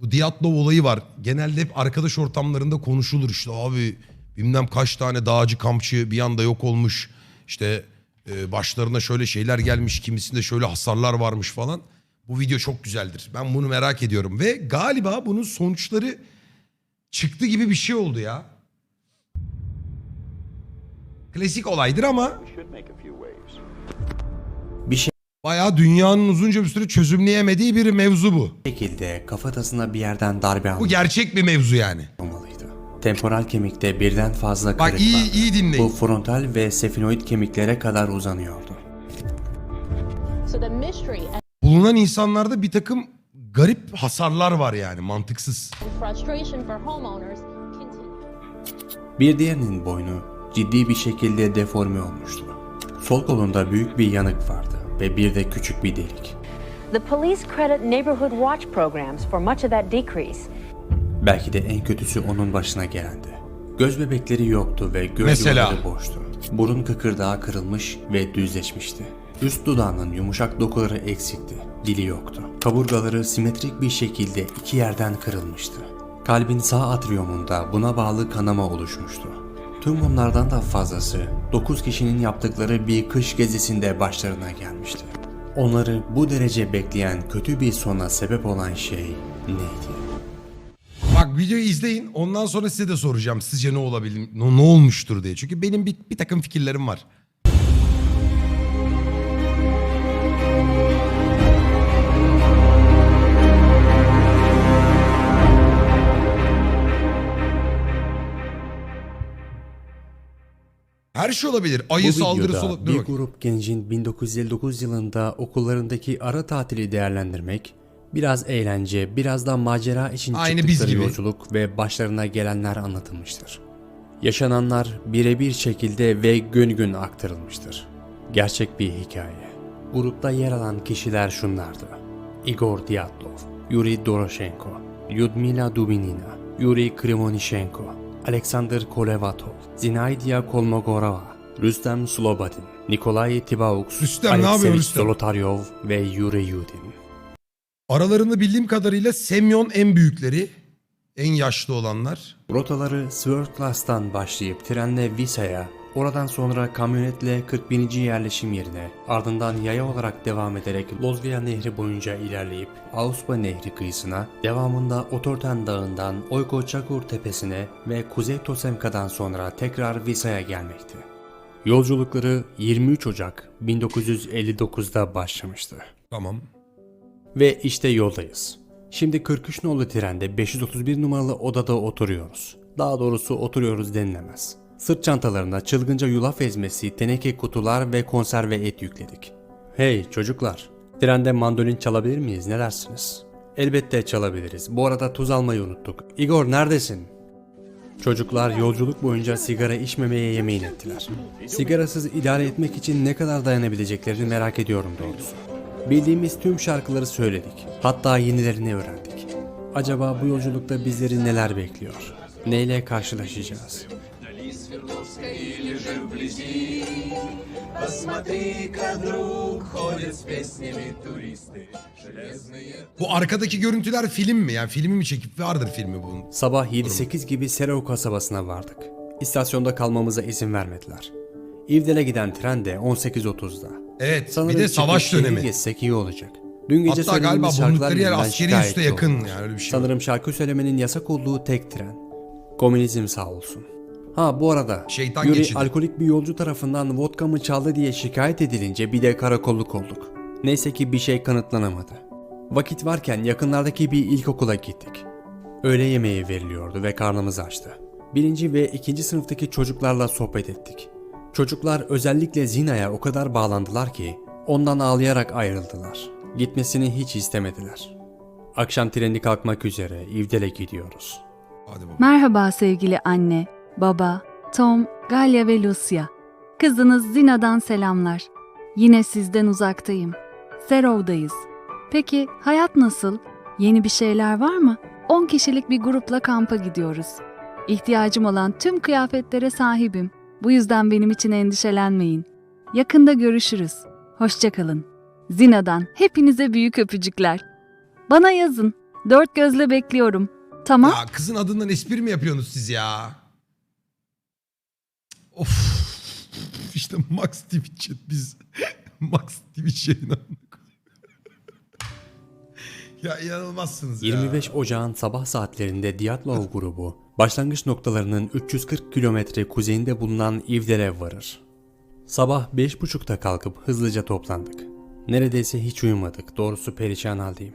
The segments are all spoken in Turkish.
Bu Diatlov olayı var. Genelde hep arkadaş ortamlarında konuşulur işte abi bilmem kaç tane dağcı kampçı bir anda yok olmuş. İşte e, başlarına şöyle şeyler gelmiş kimisinde şöyle hasarlar varmış falan. Bu video çok güzeldir. Ben bunu merak ediyorum ve galiba bunun sonuçları çıktı gibi bir şey oldu ya. Klasik olaydır ama bayağı dünyanın uzunca bir süre çözümleyemediği bir mevzu bu. şekilde kafatasına bir yerden darbe Bu gerçek bir mevzu yani. olmalıydı. Temporal kemikte birden fazla Bak kırık iyi vardı. iyi dinleyin. Bu frontal ve sefinoid kemiklere kadar uzanıyordu. So the mystery Bulunan insanlarda bir takım garip hasarlar var yani mantıksız. and frustration for homeowners continue. Bir diğerinin boynu ciddi bir şekilde deforme olmuştu. Sol kolunda büyük bir yanık vardı ve bir de küçük bir delik. The police credit neighborhood watch programs for much of that decrease. Belki de en kötüsü onun başına gelendi. Göz bebekleri yoktu ve göz Mesela? yuvaları boştu. Burun kıkırdağı kırılmış ve düzleşmişti. Üst dudağının yumuşak dokuları eksikti. Dili yoktu. Kaburgaları simetrik bir şekilde iki yerden kırılmıştı. Kalbin sağ atriyomunda buna bağlı kanama oluşmuştu. Tüm bunlardan da fazlası 9 kişinin yaptıkları bir kış gezisinde başlarına gelmişti. Onları bu derece bekleyen kötü bir sona sebep olan şey neydi? Bak videoyu izleyin ondan sonra size de soracağım sizce ne olabilir ne, ne olmuştur diye. Çünkü benim bir, bir takım fikirlerim var. Her şey olabilir. Ayı Bu saldırısı videoda olabilir. bir grup gencin 1959 yılında okullarındaki ara tatili değerlendirmek, biraz eğlence, biraz da macera için Aynı biz çıktıkları gibi. yolculuk ve başlarına gelenler anlatılmıştır. Yaşananlar birebir şekilde ve gün gün aktarılmıştır. Gerçek bir hikaye. Grupta yer alan kişiler şunlardı. Igor Dyatlov, Yuri Doroshenko, Lyudmila Dubinina, Yuri Krimonishenko, Alexander Kolevatov, Zinaidia Kolmogorova, Rüstem Slobodin, Nikolay Tibaux, Rüstem, ne yapıyor Alekseyevich Rüstem? Zolotaryov ve Yuri Yudin. Aralarında bildiğim kadarıyla Semyon en büyükleri. En yaşlı olanlar. Rotaları Sverdlovsk'tan başlayıp trenle Visa'ya, oradan sonra kamyonetle 41. yerleşim yerine, ardından yaya olarak devam ederek Lozvia Nehri boyunca ilerleyip Auspa Nehri kıyısına, devamında Otorten Dağı'ndan Oyko Çakur Tepesi'ne ve Kuzey Tosemka'dan sonra tekrar Visa'ya gelmekti. Yolculukları 23 Ocak 1959'da başlamıştı. Tamam. Ve işte yoldayız. Şimdi 43 nolu trende 531 numaralı odada oturuyoruz. Daha doğrusu oturuyoruz denilemez. Sırt çantalarına çılgınca yulaf ezmesi, teneke kutular ve konserve et yükledik. Hey çocuklar, trende mandolin çalabilir miyiz ne dersiniz? Elbette çalabiliriz. Bu arada tuz almayı unuttuk. Igor neredesin? Çocuklar yolculuk boyunca sigara içmemeye yemin ettiler. Sigarasız idare etmek için ne kadar dayanabileceklerini merak ediyorum doğrusu. Bildiğimiz tüm şarkıları söyledik. Hatta yenilerini öğrendik. Acaba bu yolculukta bizleri neler bekliyor? Neyle karşılaşacağız? Bu arkadaki görüntüler film mi? Yani filmi mi çekip vardır filmi bunun. Sabah 7-8 gibi Serov kasabasına vardık. İstasyonda kalmamıza izin vermediler. İvdel'e giden tren de 18.30'da. Evet Sanırım bir de savaş dönemi. gezsek iyi olacak. Dün gece Hatta galiba bulundukları yer askeri üste yakın yani öyle bir şey. Sanırım şarkı söylemenin yasak olduğu tek tren. Komünizm sağ olsun. Ha bu arada Şeytan Yuri geçidi. alkolik bir yolcu tarafından vodka mı çaldı diye şikayet edilince bir de karakolluk olduk. Neyse ki bir şey kanıtlanamadı. Vakit varken yakınlardaki bir ilkokula gittik. Öğle yemeği veriliyordu ve karnımız açtı. Birinci ve ikinci sınıftaki çocuklarla sohbet ettik. Çocuklar özellikle Zina'ya o kadar bağlandılar ki ondan ağlayarak ayrıldılar. Gitmesini hiç istemediler. Akşam treni kalkmak üzere İvdel'e gidiyoruz. Merhaba sevgili anne, baba, Tom, Galya ve Lucia. Kızınız Zina'dan selamlar. Yine sizden uzaktayım. Serov'dayız. Peki hayat nasıl? Yeni bir şeyler var mı? 10 kişilik bir grupla kampa gidiyoruz. İhtiyacım olan tüm kıyafetlere sahibim. Bu yüzden benim için endişelenmeyin. Yakında görüşürüz. Hoşçakalın. Zina'dan hepinize büyük öpücükler. Bana yazın. Dört gözle bekliyorum. Tamam? Ya kızın adından espri mi yapıyorsunuz siz ya? Of. İşte Max Twitch chat biz. Max Twitch yayını. Ya inanılmazsınız ya. 25 Ocağın sabah saatlerinde Diatlov grubu başlangıç noktalarının 340 kilometre kuzeyinde bulunan Ivdere varır. Sabah 5.30'da kalkıp hızlıca toplandık. Neredeyse hiç uyumadık, doğrusu perişan haldeyim.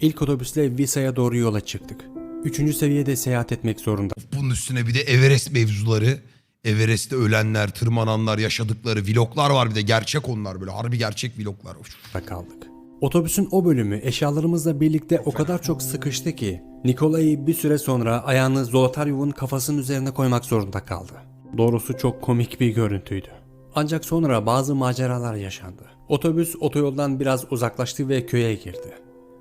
İlk otobüsle Visa'ya doğru yola çıktık. Üçüncü seviyede seyahat etmek zorunda Bunun üstüne bir de Everest mevzuları. Everest'te ölenler, tırmananlar, yaşadıkları vloglar var bir de gerçek onlar böyle harbi gerçek vloglar. Of. kaldık. Otobüsün o bölümü eşyalarımızla birlikte o kadar çok sıkıştı ki Nikola'yı bir süre sonra ayağını Zolotaryov'un kafasının üzerine koymak zorunda kaldı. Doğrusu çok komik bir görüntüydü. Ancak sonra bazı maceralar yaşandı. Otobüs otoyoldan biraz uzaklaştı ve köye girdi.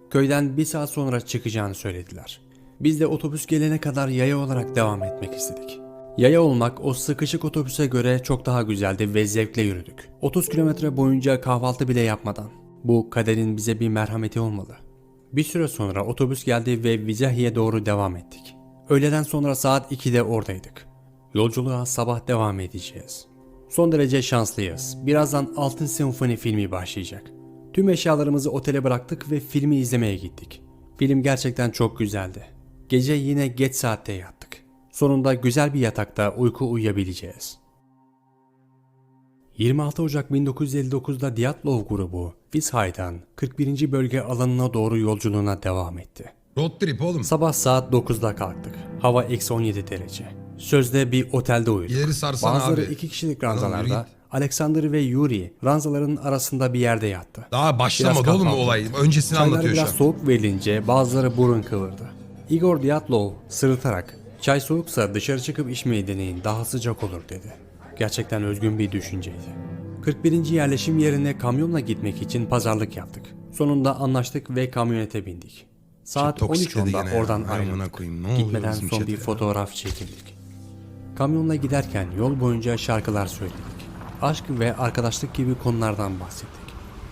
Köyden bir saat sonra çıkacağını söylediler. Biz de otobüs gelene kadar yaya olarak devam etmek istedik. Yaya olmak o sıkışık otobüse göre çok daha güzeldi ve zevkle yürüdük. 30 kilometre boyunca kahvaltı bile yapmadan. Bu kaderin bize bir merhameti olmalı. Bir süre sonra otobüs geldi ve Vizahi'ye doğru devam ettik. Öğleden sonra saat 2'de oradaydık. Yolculuğa sabah devam edeceğiz. Son derece şanslıyız. Birazdan Altın Senfoni filmi başlayacak. Tüm eşyalarımızı otele bıraktık ve filmi izlemeye gittik. Film gerçekten çok güzeldi. Gece yine geç saatte yattık. Sonunda güzel bir yatakta uyku uyuyabileceğiz. 26 Ocak 1959'da Diatlov grubu Vishay'dan 41. bölge alanına doğru yolculuğuna devam etti. Road trip oğlum. Sabah saat 9'da kalktık. Hava eksi 17 derece. Sözde bir otelde uyuduk. İleri sarsana Bazıları abi. iki kişilik ranzalarda, git. Alexander ve Yuri ranzaların arasında bir yerde yattı. Daha başlamadı oğlum olay. Öncesini Çaylar anlatıyor şu biraz an. soğuk verilince bazıları burun kıvırdı. Igor Dyatlov sırıtarak çay soğuksa dışarı çıkıp içmeyi deneyin daha sıcak olur dedi. Gerçekten özgün bir düşünceydi. 41. yerleşim yerine kamyonla gitmek için pazarlık yaptık. Sonunda anlaştık ve kamyonete bindik. Saat toksikledi 13.10'da gene ya. oradan ayrıldık. koyayım, Gitmeden son bir ya? fotoğraf çekildik. Kamyonla giderken yol boyunca şarkılar söyledik. Aşk ve arkadaşlık gibi konulardan bahsettik.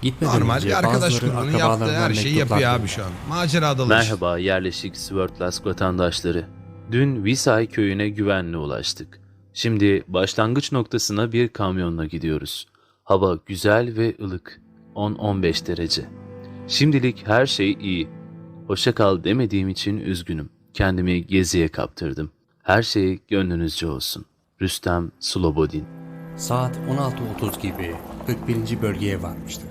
Gitmeden Normal önce bir arkadaş bazıları grubunun yaptığı her şeyi yapıyor abi şu an. Macera dalış. Merhaba yerleşik Sverdlovsk vatandaşları. Dün Visay köyüne güvenle ulaştık. Şimdi başlangıç noktasına bir kamyonla gidiyoruz. Hava güzel ve ılık. 10-15 derece. Şimdilik her şey iyi. Hoşça kal demediğim için üzgünüm. Kendimi geziye kaptırdım. Her şey gönlünüzce olsun. Rüstem Slobodin Saat 16.30 gibi 41. bölgeye varmıştık.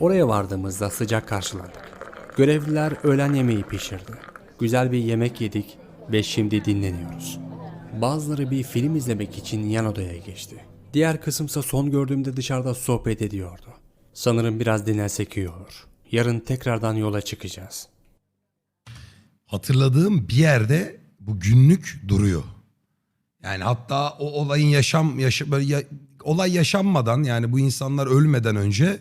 Oraya vardığımızda sıcak karşılandık. Görevliler öğlen yemeği pişirdi. Güzel bir yemek yedik ve şimdi dinleniyoruz. Bazıları bir film izlemek için yan odaya geçti. Diğer kısımsa son gördüğümde dışarıda sohbet ediyordu. Sanırım biraz dinlensek iyi olur. Yarın tekrardan yola çıkacağız. Hatırladığım bir yerde bu günlük duruyor. Yani hatta o olayın yaşam yaşa, böyle ya- olay yaşanmadan yani bu insanlar ölmeden önce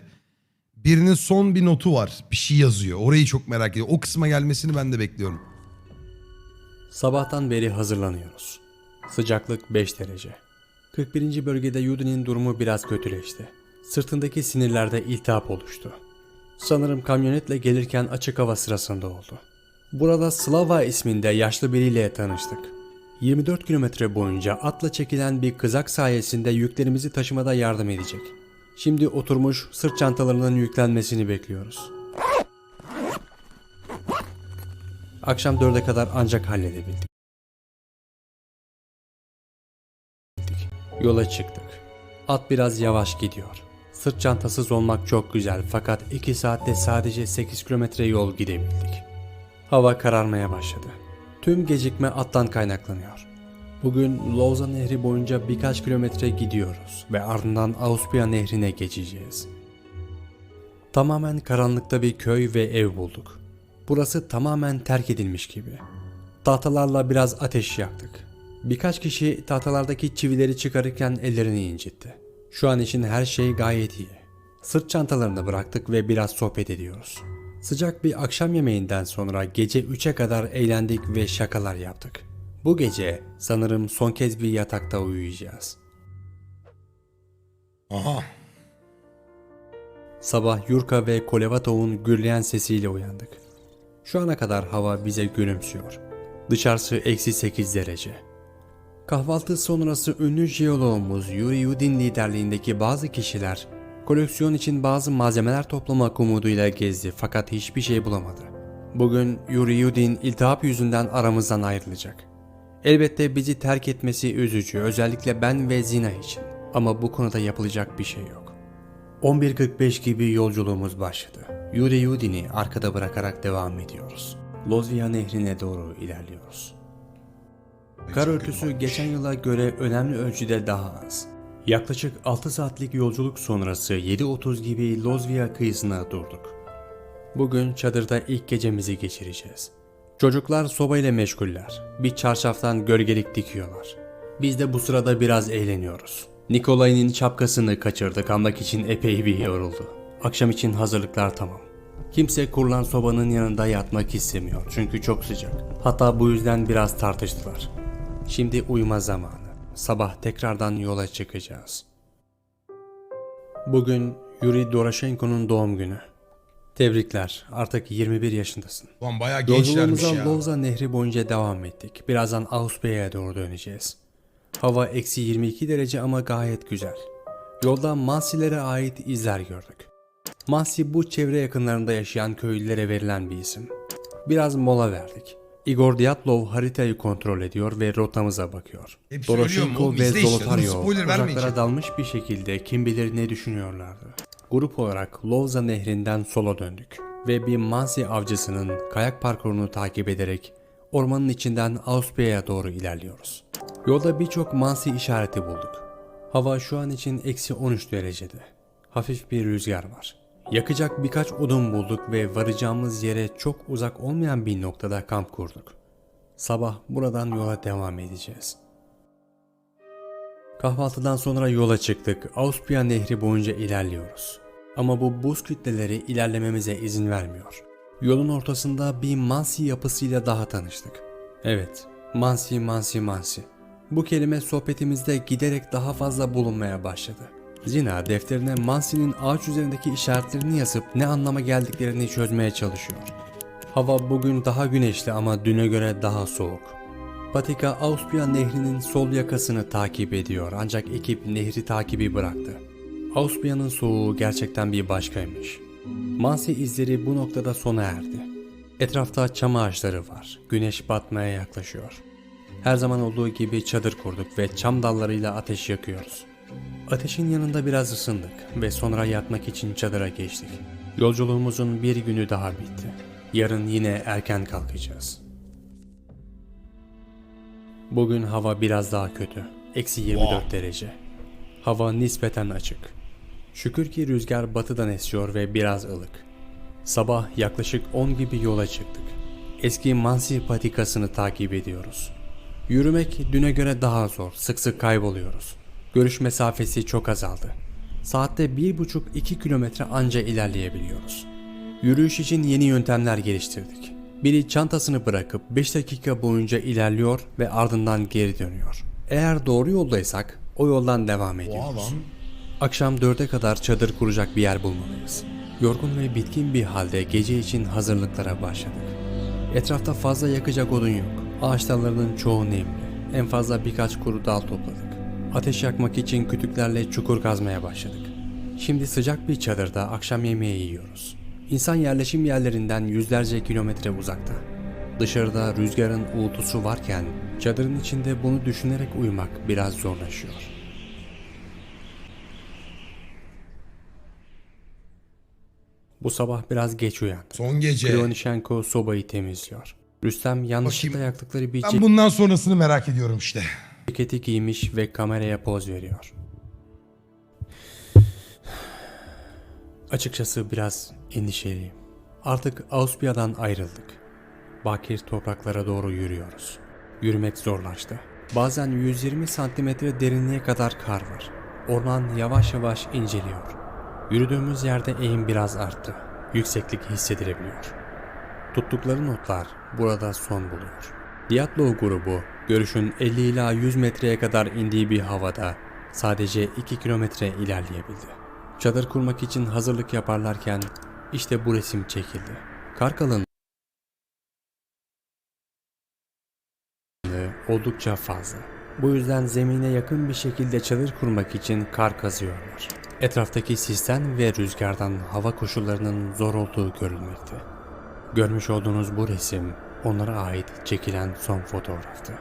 birinin son bir notu var. Bir şey yazıyor. Orayı çok merak ediyorum. O kısma gelmesini ben de bekliyorum. Sabahtan beri hazırlanıyoruz. Sıcaklık 5 derece. 41. bölgede Yudi'nin durumu biraz kötüleşti. Sırtındaki sinirlerde iltihap oluştu. Sanırım kamyonetle gelirken açık hava sırasında oldu. Burada Slava isminde yaşlı biriyle tanıştık. 24 kilometre boyunca atla çekilen bir kızak sayesinde yüklerimizi taşımada yardım edecek. Şimdi oturmuş sırt çantalarının yüklenmesini bekliyoruz. Akşam 4'e kadar ancak halledebildik. Yola çıktık. At biraz yavaş gidiyor. Sırt çantasız olmak çok güzel fakat 2 saatte sadece 8 kilometre yol gidebildik. Hava kararmaya başladı. Tüm gecikme attan kaynaklanıyor. Bugün Loza Nehri boyunca birkaç kilometre gidiyoruz ve ardından Auspia Nehri'ne geçeceğiz. Tamamen karanlıkta bir köy ve ev bulduk. Burası tamamen terk edilmiş gibi. Tahtalarla biraz ateş yaktık. Birkaç kişi tahtalardaki çivileri çıkarırken ellerini incitti. Şu an için her şey gayet iyi. Sırt çantalarını bıraktık ve biraz sohbet ediyoruz. Sıcak bir akşam yemeğinden sonra gece 3'e kadar eğlendik ve şakalar yaptık. Bu gece sanırım son kez bir yatakta uyuyacağız. Aha. Sabah Yurka ve Kolevatov'un gürleyen sesiyle uyandık. Şu ana kadar hava bize gülümsüyor. Dışarısı eksi 8 derece. Kahvaltı sonrası ünlü jeoloğumuz Yuri Yudin liderliğindeki bazı kişiler koleksiyon için bazı malzemeler toplamak umuduyla gezdi fakat hiçbir şey bulamadı. Bugün Yuri Yudin iltihap yüzünden aramızdan ayrılacak. Elbette bizi terk etmesi üzücü özellikle ben ve Zina için ama bu konuda yapılacak bir şey yok. 11.45 gibi yolculuğumuz başladı. Yuri Yudin'i arkada bırakarak devam ediyoruz. Lozvia nehrine doğru ilerliyoruz. Kar örtüsü geçen yıla göre önemli ölçüde daha az. Yaklaşık 6 saatlik yolculuk sonrası 7.30 gibi Lozvia kıyısına durduk. Bugün çadırda ilk gecemizi geçireceğiz. Çocuklar sobayla meşguller. Bir çarşaftan gölgelik dikiyorlar. Biz de bu sırada biraz eğleniyoruz. Nikolay'ın şapkasını kaçırdık almak için epey bir yoruldu. Akşam için hazırlıklar tamam. Kimse kurulan sobanın yanında yatmak istemiyor çünkü çok sıcak. Hatta bu yüzden biraz tartıştılar. Şimdi uyuma zamanı. Sabah tekrardan yola çıkacağız. Bugün Yuri Doroshenko'nun doğum günü. Tebrikler. Artık 21 yaşındasın. Ulan bayağı gençlermiş ya. Lovza Nehri boyunca devam ettik. Birazdan Auspeya'ya doğru döneceğiz. Hava eksi 22 derece ama gayet güzel. Yolda Mansilere ait izler gördük. Mansi bu çevre yakınlarında yaşayan köylülere verilen bir isim. Biraz mola verdik. Igor Dyatlov haritayı kontrol ediyor ve rotamıza bakıyor. Hep Doroshenko ve işte, Zolotaryov uzaklara dalmış bir şekilde kim bilir ne düşünüyorlardı. Grup olarak Lovza nehrinden sola döndük ve bir Mansi avcısının kayak parkurunu takip ederek ormanın içinden Auspeya'ya doğru ilerliyoruz. Yolda birçok Mansi işareti bulduk. Hava şu an için eksi 13 derecede. Hafif bir rüzgar var. Yakacak birkaç odun bulduk ve varacağımız yere çok uzak olmayan bir noktada kamp kurduk. Sabah buradan yola devam edeceğiz. Kahvaltıdan sonra yola çıktık. Auspia Nehri boyunca ilerliyoruz. Ama bu buz kütleleri ilerlememize izin vermiyor. Yolun ortasında bir Mansi yapısıyla daha tanıştık. Evet, Mansi Mansi Mansi. Bu kelime sohbetimizde giderek daha fazla bulunmaya başladı. Zina defterine Mansi'nin ağaç üzerindeki işaretlerini yazıp ne anlama geldiklerini çözmeye çalışıyor. Hava bugün daha güneşli ama düne göre daha soğuk. Patika Auspia nehrinin sol yakasını takip ediyor ancak ekip nehri takibi bıraktı. Auspia'nın soğuğu gerçekten bir başkaymış. Mansi izleri bu noktada sona erdi. Etrafta çam ağaçları var. Güneş batmaya yaklaşıyor. Her zaman olduğu gibi çadır kurduk ve çam dallarıyla ateş yakıyoruz. Ateşin yanında biraz ısındık ve sonra yatmak için çadıra geçtik. Yolculuğumuzun bir günü daha bitti. Yarın yine erken kalkacağız. Bugün hava biraz daha kötü. Eksi 24 Wow. derece. Hava nispeten açık. Şükür ki rüzgar batıdan esiyor ve biraz ılık. Sabah yaklaşık 10 gibi yola çıktık. Eski Mansi patikasını takip ediyoruz. Yürümek düne göre daha zor, sık sık kayboluyoruz. Görüş mesafesi çok azaldı. Saatte 1,5-2 kilometre anca ilerleyebiliyoruz. Yürüyüş için yeni yöntemler geliştirdik. Biri çantasını bırakıp 5 dakika boyunca ilerliyor ve ardından geri dönüyor. Eğer doğru yoldaysak o yoldan devam ediyoruz. Akşam 4'e kadar çadır kuracak bir yer bulmalıyız. Yorgun ve bitkin bir halde gece için hazırlıklara başladık. Etrafta fazla yakacak odun yok. Ağaç dallarının çoğu nemli. En fazla birkaç kuru dal topladık. Ateş yakmak için kütüklerle çukur kazmaya başladık. Şimdi sıcak bir çadırda akşam yemeği yiyoruz. İnsan yerleşim yerlerinden yüzlerce kilometre uzakta. Dışarıda rüzgarın uğultusu varken çadırın içinde bunu düşünerek uyumak biraz zorlaşıyor. Bu sabah biraz geç uyandı. Son gece. Kryonishenko sobayı temizliyor. Rüstem yanlışlıkla Bakayım. yaktıkları bir Ben bundan sonrasını merak ediyorum işte. Ceketi giymiş ve kameraya poz veriyor. Açıkçası biraz endişeliyim. Artık Auspia'dan ayrıldık. Bakir topraklara doğru yürüyoruz. Yürümek zorlaştı. Bazen 120 santimetre derinliğe kadar kar var. Orman yavaş yavaş inceliyor. Yürüdüğümüz yerde eğim biraz arttı. Yükseklik hissedilebiliyor. Tuttukları notlar burada son buluyor. Diatlov grubu görüşün 50 ila 100 metreye kadar indiği bir havada sadece 2 kilometre ilerleyebildi. Çadır kurmak için hazırlık yaparlarken işte bu resim çekildi. Kar kalınlığı oldukça fazla. Bu yüzden zemine yakın bir şekilde çadır kurmak için kar kazıyorlar. Etraftaki sisten ve rüzgardan hava koşullarının zor olduğu görülmekte. Görmüş olduğunuz bu resim onlara ait çekilen son fotoğraftı.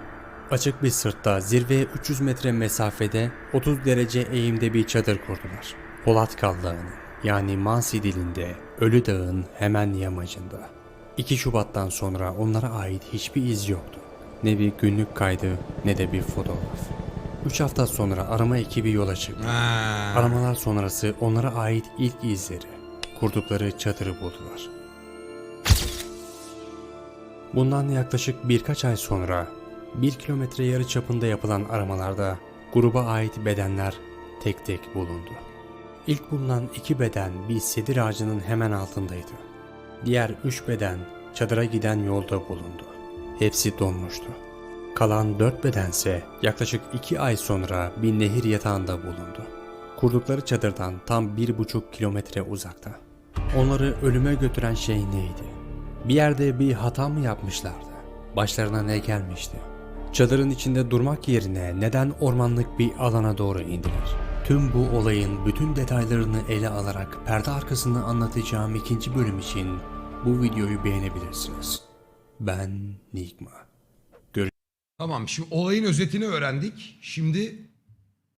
Açık bir sırtta zirveye 300 metre mesafede 30 derece eğimde bir çadır kurdular. Polatkal Dağı'nın yani Mansi dilinde Ölü Dağ'ın hemen yamacında. 2 Şubat'tan sonra onlara ait hiçbir iz yoktu. Ne bir günlük kaydı ne de bir fotoğraf. 3 hafta sonra arama ekibi yola çıktı. Aramalar sonrası onlara ait ilk izleri, kurdukları çadırı buldular. Bundan yaklaşık birkaç ay sonra bir kilometre yarı çapında yapılan aramalarda gruba ait bedenler tek tek bulundu. İlk bulunan iki beden bir sedir ağacının hemen altındaydı. Diğer üç beden çadıra giden yolda bulundu. Hepsi donmuştu. Kalan dört bedense yaklaşık iki ay sonra bir nehir yatağında bulundu. Kurdukları çadırdan tam bir buçuk kilometre uzakta. Onları ölüme götüren şey neydi? Bir yerde bir hata mı yapmışlardı? Başlarına ne gelmişti? Çadırın içinde durmak yerine neden ormanlık bir alana doğru indiler? Tüm bu olayın bütün detaylarını ele alarak perde arkasını anlatacağım ikinci bölüm için bu videoyu beğenebilirsiniz. Ben Nigma. Tamam şimdi olayın özetini öğrendik. Şimdi